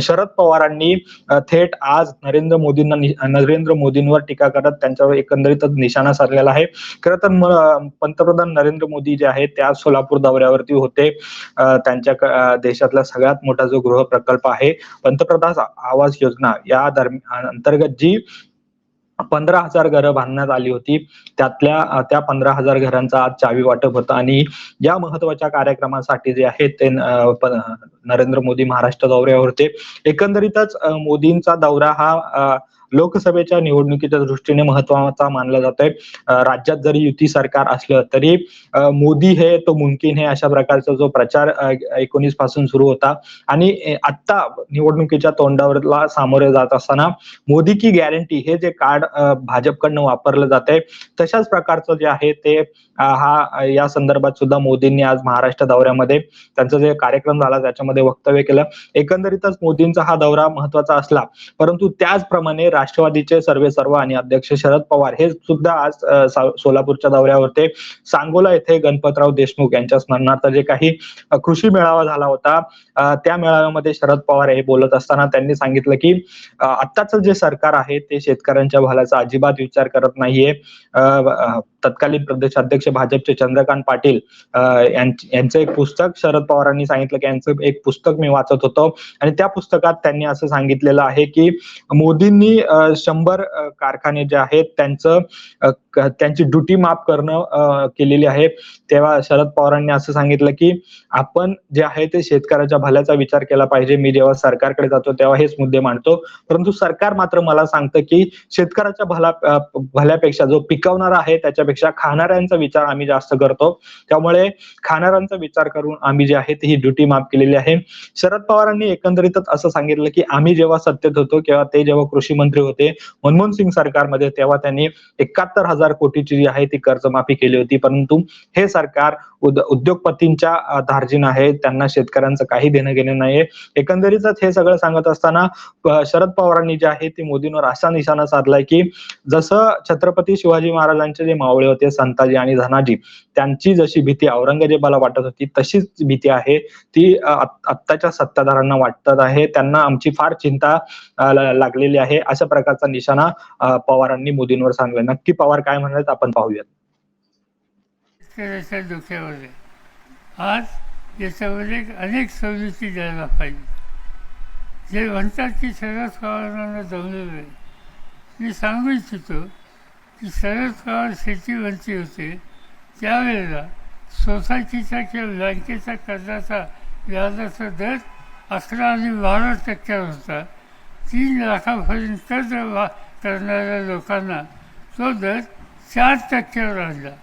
शरद पवारांनी थेट आज नरेंद्र मोदींना नरेंद्र मोदींवर टीका करत त्यांच्यावर एकंदरीतच निशाणा साधलेला आहे. खरं तर पंतप्रधान नरेंद्र मोदी जे आहेत ते आज सोलापूर दौऱ्यावरती होते. त्यांच्या देशातला सगळ्यात मोठा जो गृह प्रकल्प आहे पंतप्रधान आवास योजना या दरम्यान अंतर्गत जी पंधरा हजार घरं बांधण्यात आली होती. त्यातल्या त्या पंधरा हजार घरांचा आज चावी वाटप होतं आणि या महत्त्वाच्या कार्यक्रमासाठी जे आहे ते नरेंद्र मोदी महाराष्ट्र दौऱ्यावर होते एकंदरीतच मोदींचा दौरा हा लोकसभेच्या निवडणुकीच्या दृष्टीने महत्त्वाचा मानला जातोय. राज्यात जरी युती सरकार असलं तरी मोदी हे तो मुमकिन हे अशा प्रकारचा जो प्रचार एकोणीसपासून सुरू होता आणि आत्ता निवडणुकीच्या तोंडावरला सामोरे जात असताना मोदी की गॅरंटी हे जे कार्ड भाजपकडनं वापरलं जात आहे तशाच प्रकारचं जे आहे ते हा या संदर्भात सुद्धा मोदींनी आज महाराष्ट्र दौऱ्यामध्ये त्यांचा जे कार्यक्रम झाला त्याच्यामध्ये वक्तव्य केलं. एकंदरीतच मोदींचा हा दौरा महत्त्वाचा असला परंतु त्याचप्रमाणे राष्ट्रवादीचे सर्वे सर्व आणि अध्यक्ष शरद पवार हे सुद्धा आज सोलापूरच्या दौऱ्यावर सांगोला येथे गणपतराव देशमुख यांच्या स्मरणार्थ जे काही कृषी मेळावा झाला होता त्या मेळाव्यामध्ये शरद पवार हे बोलत असताना त्यांनी सांगितलं की आत्ताचं जे सरकार आहे ते शेतकऱ्यांच्या भल्याचा अजिबात विचार करत नाहीये. अ, तत्कालीन प्रदेशाध्यक्ष भाजपचे चंद्रकांत पाटील यांचं एक पुस्तक शरद पवारांनी सांगितलं की यांचं एक पुस्तक मी वाचत होतो. आणि त्या पुस्तकात त्यांनी असं सांगितलेलं आहे की मोदींनी शंभर कारखाने जे आहेत त्यांचं त्यांची ड्युटी माफ करणं केलेली आहे. तेव्हा शरद पवारांनी असं सांगितलं की आपण जे आहे ते शेतकऱ्याच्या भल्याचा विचार केला पाहिजे. मी जेव्हा सरकारकडे जातो तेव्हा हेच मुद्दे मांडतो. परंतु सरकार मात्र मला सांगतं की शेतकऱ्याच्या भला भल्यापेक्षा जो पिकवणारा आहे त्याच्यापेक्षा खाणाऱ्यांचा विचार आम्ही जास्त करतो. त्यामुळे खाणाऱ्यांचा विचार करून आम्ही जे आहे ती ही ड्युटी माफ केलेली आहे. शरद पवारांनी एकंदरीतच असं सांगितलं की आम्ही जेव्हा सत्तेत होतो किंवा ते जेव्हा कृषी मंत्री होते मनमोहन सिंग सरकारमध्ये तेव्हा त्यांनी एकाहत्तर हजार कोटीची जी आहे ती कर्जमाफी केली होती. परंतु हे सरकार उद- उद्योगपतींच्या अ, धार्जिन आहे. त्यांना शेतकऱ्यांचं काही देणं घेणं नाहीये. एकंदरीतच हे सगळं सांगत असताना शरद पवारांनी जे आहे ते मोदींवर असा निशाणा साधलाय की जसं छत्रपती शिवाजी महाराजांचे जे मावळे मावळे होते संताजी आणि धनाजी. त्यांची जशी भीती औरंगजेबाला वाटत होती तशीच भीती आहे. ती आत्ताच्या सत्ताधारांना वाटत आहे. त्यांना आमची फार चिंता लागलेली आहे. अशा प्रकारचा निशाणा पवारांनी मोदींवर सांगलाय. नक्की पवार काय म्हणाले आपण पाहूयात. शेतकऱ्याच्या आज याच्यामध्ये अनेक सवलती द्यायला पाहिजे. जे म्हणतात की शरद पवारांना जमलेलं आहे. मी सांगू इच्छितो की शरद पवार शेतीवरती होते. त्यावेळेला सोसायटीचा किंवा बँकेचा कर्जाचा व्याजाचा दर अकरा आणि बारा टक्क्यावर होता. तीन लाखापर्यंत कर्ज वा करणाऱ्या लोकांना तो दर चार टक्क्यावर आणला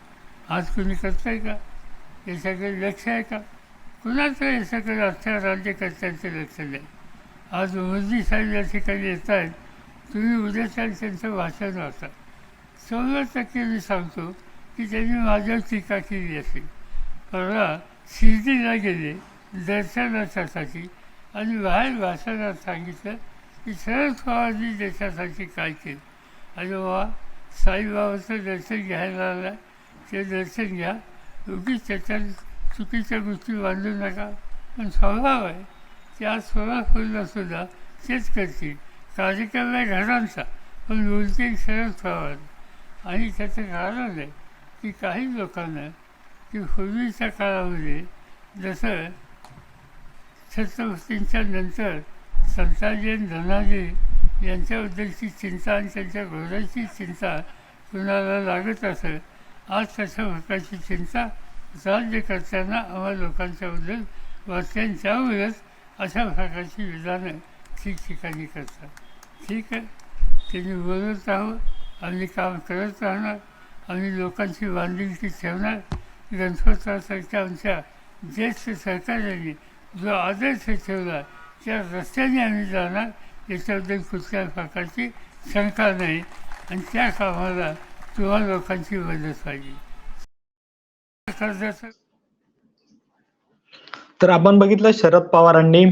आज कुणी करतंय का? याच्याकडे लक्ष आहे का? कुणाचं याच्याकडे राज्य राज्यकर्त्यांचं लक्ष नाही? आज मोदी साहेब या ठिकाणी येत आहेत तुम्ही उद्याच्या त्यांचं भाषण वाचा. सव्वीस टक्के मी सांगतो की त्यांनी माझ्यावर टीका केली असेल. परवा शिर्डीला गेले दर्शनाच्यासाठी आणि बाहेर भाषणात सांगितलं की शरद पवारांनी देशासाठी काय केलं. आणि बाबा साईबाबाचं दर्शन घ्यायला आलं. ते दर्शन घ्या. उगीच त्याच्यात चुकीच्या गोष्टी बांधू नका. पण स्वभाव आहे. त्या आज सोलापूरला सुद्धा तेच करतील. कार्यक्रम आहे घरांचा. पण बोलतील शरद पवार आणि त्याचं कारण आहे की काही लोकांना की पूर्वीच्या काळामध्ये जसं छत्रपतींच्या नंतर संताजी आणि धनाजी यांच्याबद्दलची चिंता आणि त्यांच्या घोड्याची चिंता कुणाला लागत असेल आज तशा प्रकारची चिंता राज्यकर्त्यांना आम्हा लोकांच्याबद्दल वाचल्या त्यामुळेच अशा प्रकारची विधानं ठिकठिकाणी करतात. ठीक आहे? त्यांनी बोलत आहोत. आम्ही काम करत राहणार आम्ही लोकांची बांधिलकी ठेवणार. गणपतरावसारख्या आमच्या ज्येष्ठ सहकार्याने जो आदर्श ठेवला त्या रस्त्याने आम्ही जाणार. याच्याबद्दल कुठल्याही प्रकारची शंका नाही. आणि त्या कामाला तुम्हा लोकांची मदत पाहिजे कर्जाचं तर आपण बघितलं शरद पवारांनी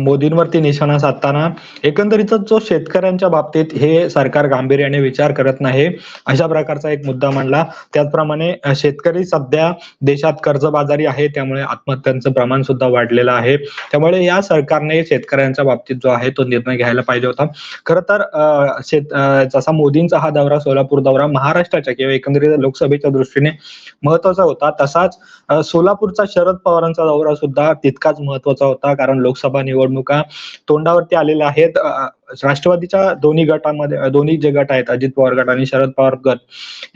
मोदींवरती निशाणा साधताना एकंदरीतच जो शेतकऱ्यांच्या बाबतीत हे सरकार गांभीर्याने विचार करत नाही अशा प्रकारचा एक मुद्दा मांडला. त्याचप्रमाणे शेतकरी सध्या देशात कर्जबाजारी आहे त्यामुळे आत्महत्यांचं प्रमाण सुद्धा वाढलेलं आहे. त्यामुळे या सरकारने शेतकऱ्यांच्या बाबतीत जो आहे तो निर्णय घ्यायला पाहिजे होता. खर तर अं, शेत जसा मोदींचा हा दौरा सोलापूर दौरा महाराष्ट्राच्या किंवा एकंदरीत लोकसभेच्या दृष्टीने महत्त्वाचा होता तसाच सोलापूरचा शरद पवारांचा दौरा सुद्धा तितकाच महत्त्वाचा होता कारण लोकसभा निवडणुका तोंडावरती आलेल्या आहेत. राष्ट्रवादीच्या दोन्ही गटांमध्ये दोन्ही जे गट आहेत अजित पवार गट आणि शरद पवार गट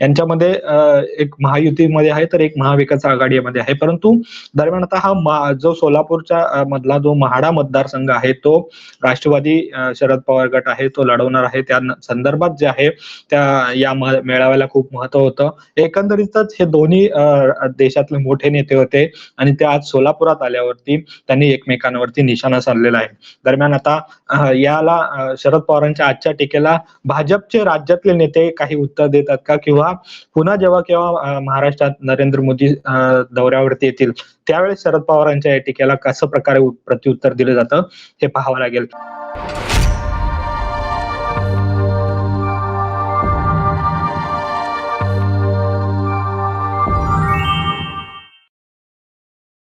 यांच्यामध्ये अं, एक महायुतीमध्ये आहे तर एक महाविकास आघाडीमध्ये आहे. परंतु दरम्यान आता हा जो सोलापूरच्या मधला जो महाडा मतदारसंघ आहे तो राष्ट्रवादी शरद पवार गट आहे तो लढवणार आहे. त्या संदर्भात जे आहे त्या या मेळाव्याला खूप महत्त्व होतं. एकंदरीतच हे दोन्ही अं, देशातले मोठे नेते होते आणि ते आज सोलापुरात आल्यावरती त्यांनी एकमेकांवरती निशाणा साधलेला आहे. दरम्यान आता याला शरद पवारांच्या आजच्या टीकेला भाजपचे राज्यातले नेते काही उत्तर देतात का? किंवा पुन्हा जेव्हा केव्हा महाराष्ट्रात नरेंद्र मोदी अं, दौऱ्यावरती येतील त्यावेळेस शरद पवारांच्या या टीकेला कसं प्रकारे प्रत्युत्तर दिलं जातं हे पाहावं लागेल.